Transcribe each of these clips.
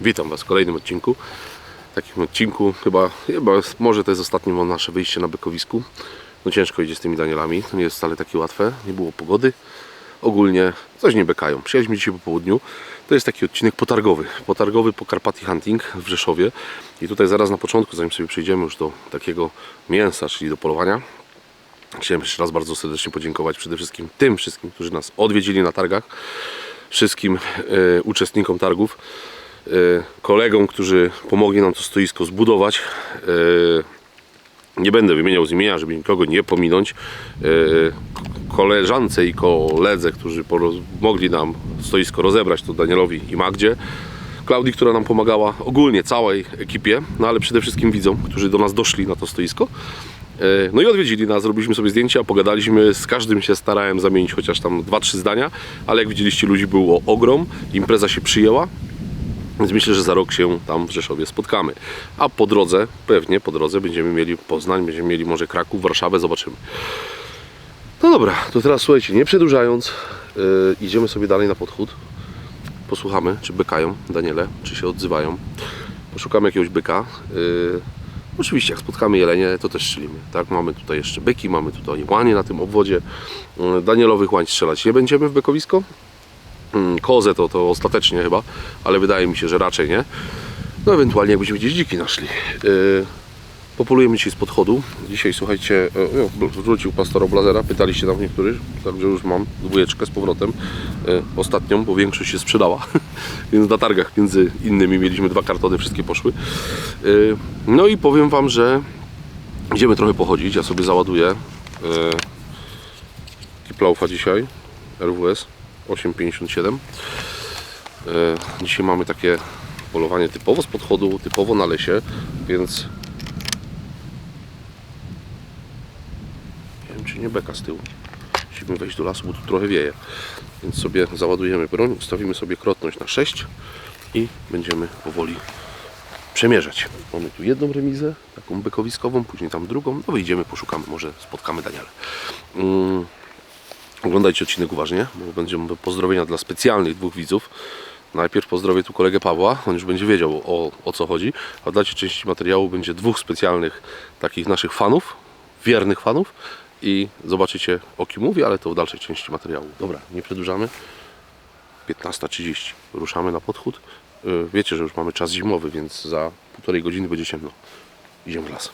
Witam Was w kolejnym odcinku. Takim odcinku chyba, chyba może to jest ostatnie nasze wyjście na Bekowisku. No ciężko idzie z tymi Danielami, to nie jest wcale takie łatwe, nie było pogody. Ogólnie coś nie bekają. Przyjechaliśmy dzisiaj po południu. To jest taki odcinek potargowy. Potargowy po Karpaty Hunting w Rzeszowie. I tutaj zaraz na początku, zanim sobie przejdziemy już do takiego mięsa, czyli do polowania, Chciałem jeszcze raz bardzo serdecznie podziękować przede wszystkim tym wszystkim, którzy nas odwiedzili na targach, wszystkim e, uczestnikom targów, kolegom, którzy pomogli nam to stoisko zbudować. E, nie będę wymieniał z imienia, żeby nikogo nie pominąć. E, koleżance i koledze, którzy pomogli nam stoisko rozebrać, to Danielowi i Magdzie. Klaudii, która nam pomagała ogólnie całej ekipie, no ale przede wszystkim widzom, którzy do nas doszli na to stoisko. No i odwiedzili nas, zrobiliśmy sobie zdjęcia, pogadaliśmy, z każdym się starałem zamienić chociaż tam 2-3 zdania, ale jak widzieliście ludzi było ogrom, impreza się przyjęła, więc myślę, że za rok się tam w Rzeszowie spotkamy. A po drodze, pewnie po drodze będziemy mieli Poznań, będziemy mieli może Kraków, Warszawę, zobaczymy. No dobra, to teraz słuchajcie, nie przedłużając, yy, idziemy sobie dalej na podchód. Posłuchamy, czy bykają Daniele, czy się odzywają. Poszukamy jakiegoś byka. Yy, oczywiście, jak spotkamy jelenie, to też strzelimy. Tak, mamy tutaj jeszcze byki, mamy tutaj łanie na tym obwodzie. Yy, Danielowych łań strzelać nie będziemy w bekowisko. Mm, Kozę to, to ostatecznie chyba, ale wydaje mi się, że raczej nie. No ewentualnie jak będziemy gdzieś dziki naszli. Yy, popolujemy dzisiaj z podchodu. Dzisiaj słuchajcie, o, wrócił pastor Blazera, pytaliście tam niektórych, także już mam dwójeczkę z powrotem. E, ostatnią, bo większość się sprzedała. Więc na targach między innymi mieliśmy dwa kartony, wszystkie poszły. E, no i powiem wam, że idziemy trochę pochodzić. Ja sobie załaduję e, Kiplaufa dzisiaj, RWS 857. E, Dzisiaj mamy takie polowanie typowo z podchodu, typowo na lesie, więc nie wiem czy nie beka z tyłu. Musimy wejść do lasu, bo tu trochę wieje. Więc sobie załadujemy broń, ustawimy sobie krotność na 6 i będziemy powoli przemierzać. Mamy tu jedną remizę, taką bekowiskową, później tam drugą. No wyjdziemy, poszukamy, może spotkamy Daniela. Oglądajcie odcinek uważnie, bo będziemy pozdrowienia dla specjalnych dwóch widzów. Najpierw pozdrowię tu kolegę Pawła, on już będzie wiedział o, o co chodzi, a dalszej części materiału będzie dwóch specjalnych takich naszych fanów, wiernych fanów i zobaczycie o kim mówię, ale to w dalszej części materiału. Dobra, nie przedłużamy. 15.30 ruszamy na podchód. Yy, Wiecie, że już mamy czas zimowy, więc za półtorej godziny będzie ciemno. Idziemy w las.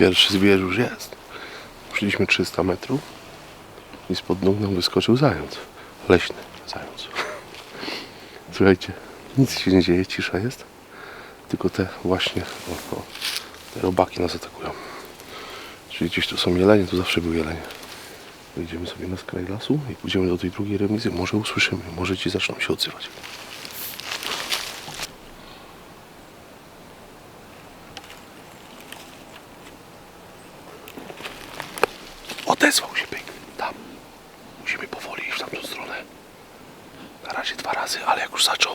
Pierwszy zwierz już jest. Szliśmy 300 metrów i spod nóg nam wyskoczył zając. Leśny zając. Słuchajcie, nic się nie dzieje, cisza jest. Tylko te właśnie, o, o, te robaki nas atakują. Czyli gdzieś tu są jelenie, tu zawsze był jelenie. Wejdziemy sobie na skraj lasu i pójdziemy do tej drugiej remizy. Może usłyszymy, może ci zaczną się odzywać. Odezwał się byk. Tam. Musimy powoli iść w tamtą stronę. Na razie dwa razy, ale jak już zaczął,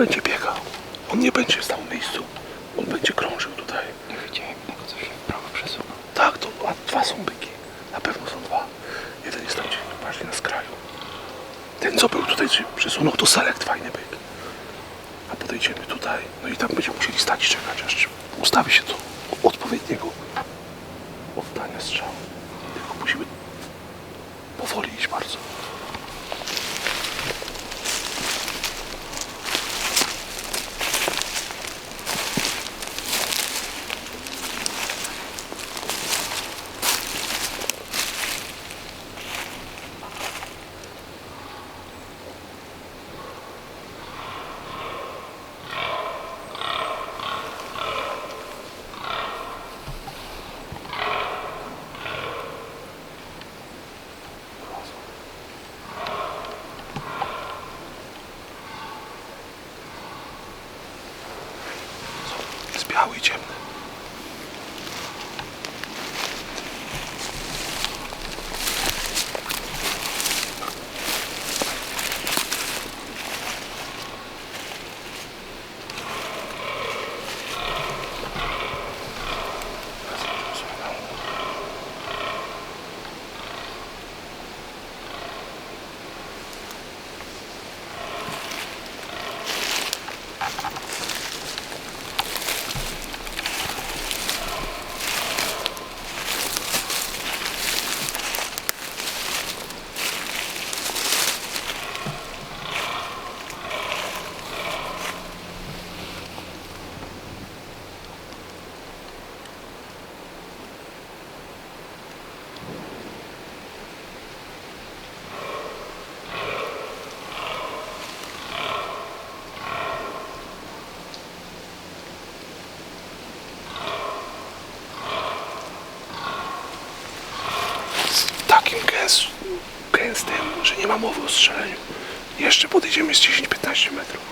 będzie biegał. On nie będzie stał mowy o strzeleniu. Jeszcze podejdziemy z 10-15 metrów.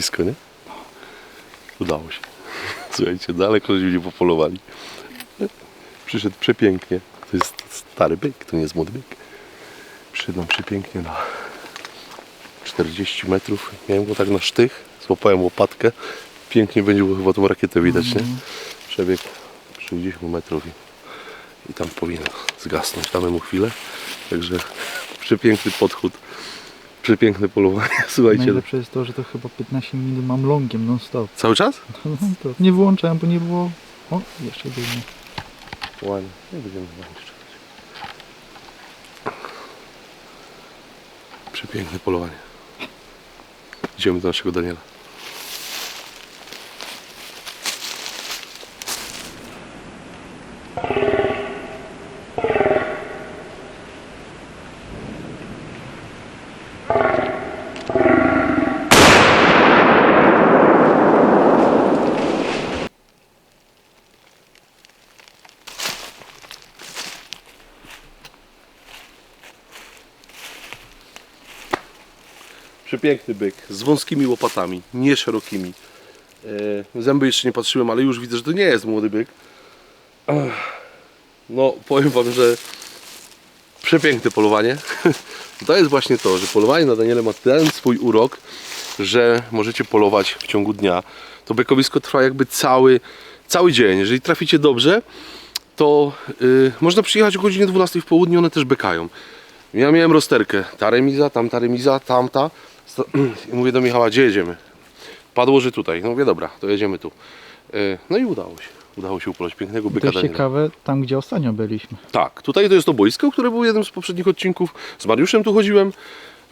Blisko, nie? Udało się. Słuchajcie, daleko nie popolowali. Przyszedł przepięknie. To jest stary byk, to nie jest młody byk. Przyszedł nam przepięknie na 40 metrów. Miałem go tak na sztych. Złapałem łopatkę. Pięknie będzie było chyba tą rakietę widać, nie? Przebieg 60 metrów i, i tam powinno zgasnąć. Damy mu chwilę. Także przepiękny podchód. Przepiękne polowanie, słuchajcie. Najlepsze jest to, że to chyba 15 minut mam longiem non stop. Cały czas? to nie wyłączałem, bo nie było... O, jeszcze biegnie. Ładnie. Nie będziemy czekać. Przepiękne polowanie. Idziemy do naszego Daniela. Przepiękny byk, z wąskimi łopatami, nie szerokimi. E, Zęby jeszcze nie patrzyłem, ale już widzę, że to nie jest młody byk. No, powiem Wam, że przepiękne polowanie. To jest właśnie to, że polowanie na Daniele ma ten swój urok, że możecie polować w ciągu dnia. To bekowisko trwa jakby cały, cały dzień. Jeżeli traficie dobrze, to y, można przyjechać o godzinie 12 w południe, one też bekają. Ja miałem rozterkę, ta remiza, tamta remiza, tamta. I mówię do Michała, gdzie jedziemy? Padło, że tutaj. No mówię, dobra, to jedziemy tu. Y, No i udało się. Udało się upolować pięknego byka To jest Daniela. ciekawe, tam gdzie ostatnio byliśmy. Tak, tutaj to jest to boisko, które było jednym z poprzednich odcinków. Z Mariuszem tu chodziłem,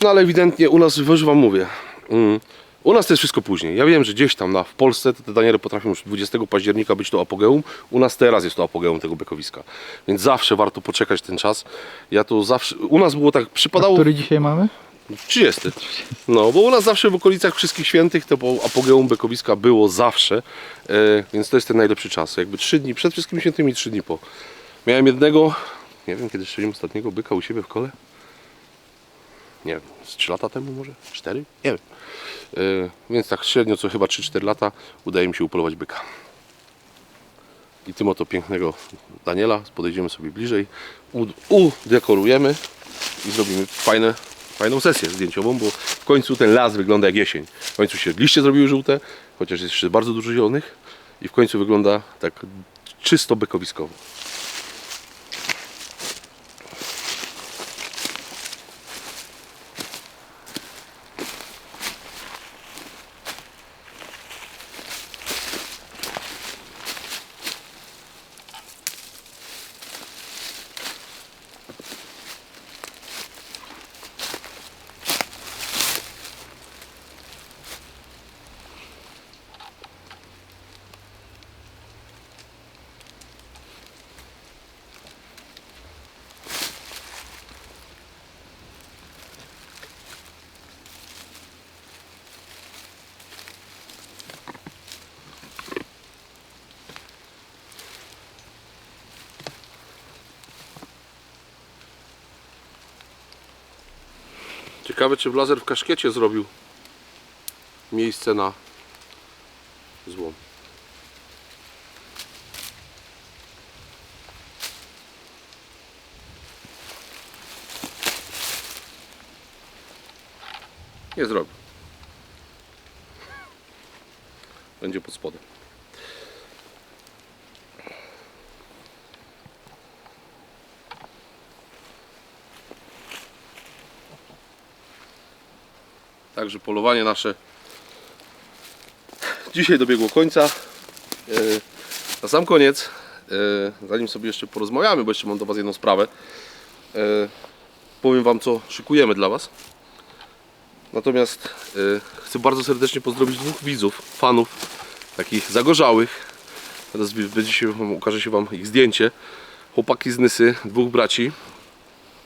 no ale ewidentnie u nas, już wam mówię, mm, u nas to jest wszystko później. Ja wiem, że gdzieś tam na, w Polsce te Daniele potrafią już 20 października być to apogeum. U nas teraz jest to apogeum tego bekowiska. Więc zawsze warto poczekać ten czas. Ja to zawsze, u nas było tak, przypadało... który dzisiaj mamy? 30. No, bo u nas zawsze w okolicach Wszystkich Świętych to po apogeum bekowiska było zawsze, e, więc to jest ten najlepszy czas. Jakby 3 dni przed Wszystkimi Świętymi i 3 dni po. Miałem jednego, nie wiem kiedy strzeliłem ostatniego byka u siebie w kole. Nie wiem, z 3 lata temu może? 4? Nie wiem. E, więc tak średnio co chyba 3-4 lata udaje mi się upolować byka. I tym oto pięknego Daniela podejdziemy sobie bliżej, ud- udekorujemy i zrobimy fajne, fajną sesję zdjęciową, bo w końcu ten las wygląda jak jesień. W końcu się liście zrobiły żółte, chociaż jest jeszcze bardzo dużo zielonych i w końcu wygląda tak czysto bekowiskowo. Ciekawe, czy blazer w kaszkiecie zrobił miejsce na złom. Nie zrobił. Będzie pod spodem. Także polowanie nasze dzisiaj dobiegło końca. E, Na sam koniec, e, zanim sobie jeszcze porozmawiamy, bo jeszcze mam do Was jedną sprawę, e, powiem Wam, co szykujemy dla Was. Natomiast chcę bardzo serdecznie pozdrowić dwóch widzów, fanów, takich zagorzałych. Teraz będzie się, ukaże się Wam ich zdjęcie. Chłopaki z Nysy, dwóch braci.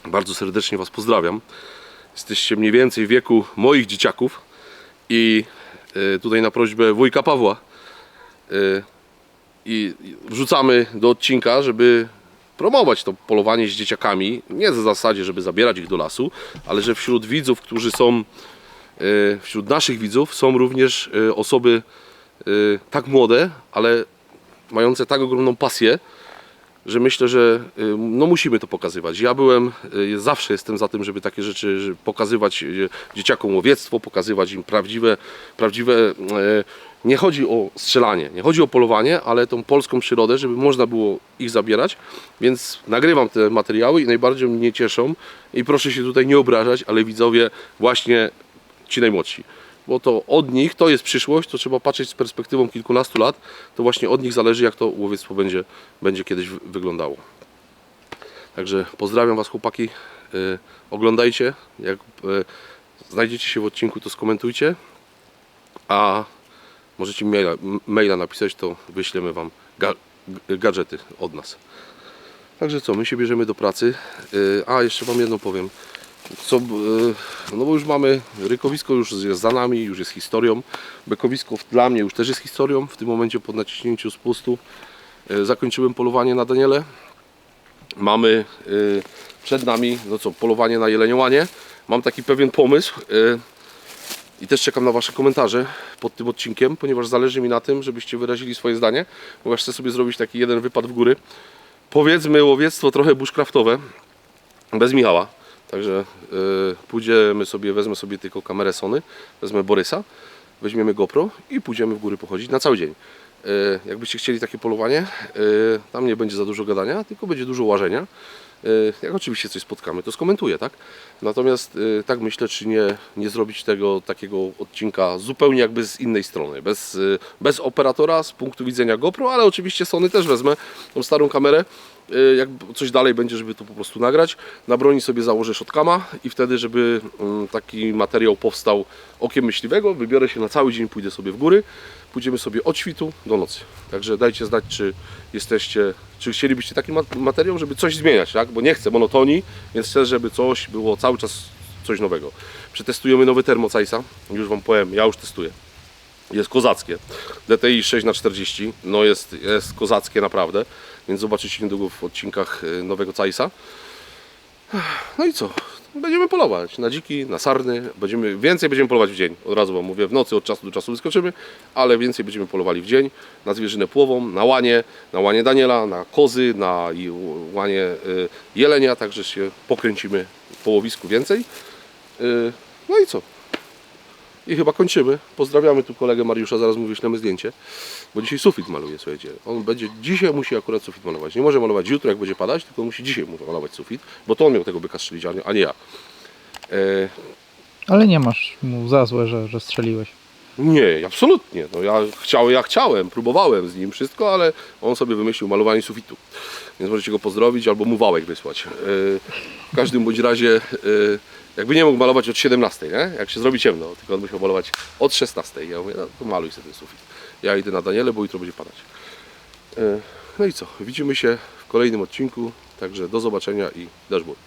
Bardzo serdecznie Was pozdrawiam. Jesteście mniej więcej w wieku moich dzieciaków i e, tutaj na prośbę wujka Pawła e, i wrzucamy do odcinka, żeby promować to polowanie z dzieciakami. Nie w zasadzie, żeby zabierać ich do lasu, ale że wśród widzów, którzy są e, wśród naszych widzów są również osoby tak młode, ale mające tak ogromną pasję, że myślę, że y, no musimy to pokazywać. Ja byłem, y, zawsze jestem za tym, żeby takie rzeczy pokazywać y, dzieciakom łowiectwo, pokazywać im prawdziwe, prawdziwe nie chodzi o strzelanie, nie chodzi o polowanie, ale tą polską przyrodę, żeby można było ich zabierać, więc nagrywam te materiały i najbardziej mnie cieszą i proszę się tutaj nie obrażać, ale widzowie właśnie ci najmłodsi, bo to od nich, to jest przyszłość, to trzeba patrzeć z perspektywą kilkunastu lat, to właśnie od nich zależy jak to łowiectwo będzie, będzie kiedyś wy- wyglądało. Także pozdrawiam Was chłopaki, yy, oglądajcie, jak yy, znajdziecie się w odcinku to skomentujcie, a możecie maila, maila napisać, to wyślemy Wam ga, gadżety od nas. Także co, my się bierzemy do pracy. Yy, A, jeszcze Wam jedno powiem. Co, yy, no bo już mamy, rykowisko już jest za nami, już jest historią. Bekowisko dla mnie już też jest historią. W tym momencie po naciśnięciu spustu yy, zakończyłem polowanie na Daniele. Mamy yy, przed nami, no co, polowanie na jeleniołanie. Mam taki pewien pomysł. i też czekam na Wasze komentarze pod tym odcinkiem, ponieważ zależy mi na tym, żebyście wyrazili swoje zdanie. Bo chcę sobie zrobić taki jeden wypad w góry. Powiedzmy łowiectwo trochę bushcraftowe, bez Michała. Także yy, pójdziemy sobie, wezmę sobie tylko kamerę Sony, wezmę Borysa, weźmiemy GoPro i pójdziemy w góry pochodzić na cały dzień. Yy, jakbyście chcieli takie polowanie, yy, tam nie będzie za dużo gadania, tylko będzie dużo łażenia. Yy, jak oczywiście coś spotkamy, to skomentuję, tak? Natomiast yy, tak myślę, czy nie, nie zrobić tego takiego odcinka zupełnie jakby z innej strony, bez, yy, bez operatora, z punktu widzenia GoPro, ale oczywiście Sony też wezmę tą starą kamerę, jak coś dalej będzie, żeby to po prostu nagrać. Na broni sobie założę shotkama i wtedy, żeby mm, taki materiał powstał okiem myśliwego, wybiorę się na cały dzień, pójdę sobie w góry, pójdziemy sobie od świtu do nocy. Także dajcie znać, czy jesteście, czy chcielibyście taki ma- materiał, żeby coś zmieniać, tak? Bo nie chcę monotonii, więc chcę, żeby coś było cały czas coś nowego. Przetestujemy nowy termocajsa, już Wam powiem, ja już testuję. Jest kozackie. DTI 6x40, no jest, jest kozackie naprawdę, więc zobaczycie niedługo w odcinkach y, nowego Cajsa. No i co? Będziemy polować na dziki, na sarny, będziemy, więcej będziemy polować w dzień. Od razu Wam mówię, w nocy od czasu do czasu wyskoczymy, ale więcej będziemy polowali w dzień na zwierzynę płową, na łanie, na łanie Daniela, na kozy, na łanie y, jelenia, także się pokręcimy w połowisku więcej. Y, no i co? I chyba kończymy. Pozdrawiamy tu kolegę Mariusza, zaraz mu wyślemy zdjęcie, bo dzisiaj sufit maluje, słuchajcie. On będzie, dzisiaj musi akurat sufit malować. Nie może malować jutro, jak będzie padać, tylko musi dzisiaj malować sufit, bo to on miał tego byka strzelić, a nie- a nie ja. E, Ale nie masz mu za złe, że, że strzeliłeś. nie, absolutnie. No ja chciałem, ja chciałem, próbowałem z nim wszystko, ale on sobie wymyślił malowanie sufitu. Więc możecie go pozdrowić albo mu wałek wysłać. E, W każdym bądź razie, e, jakby nie mógł malować od 17, nie? jak się zrobi ciemno, tylko on musiał malować od 16. Ja mówię, no to maluj sobie ten sufit. Ja idę na Daniele, bo jutro będzie padać. E, No i co, widzimy się w kolejnym odcinku, także do zobaczenia i dashboard.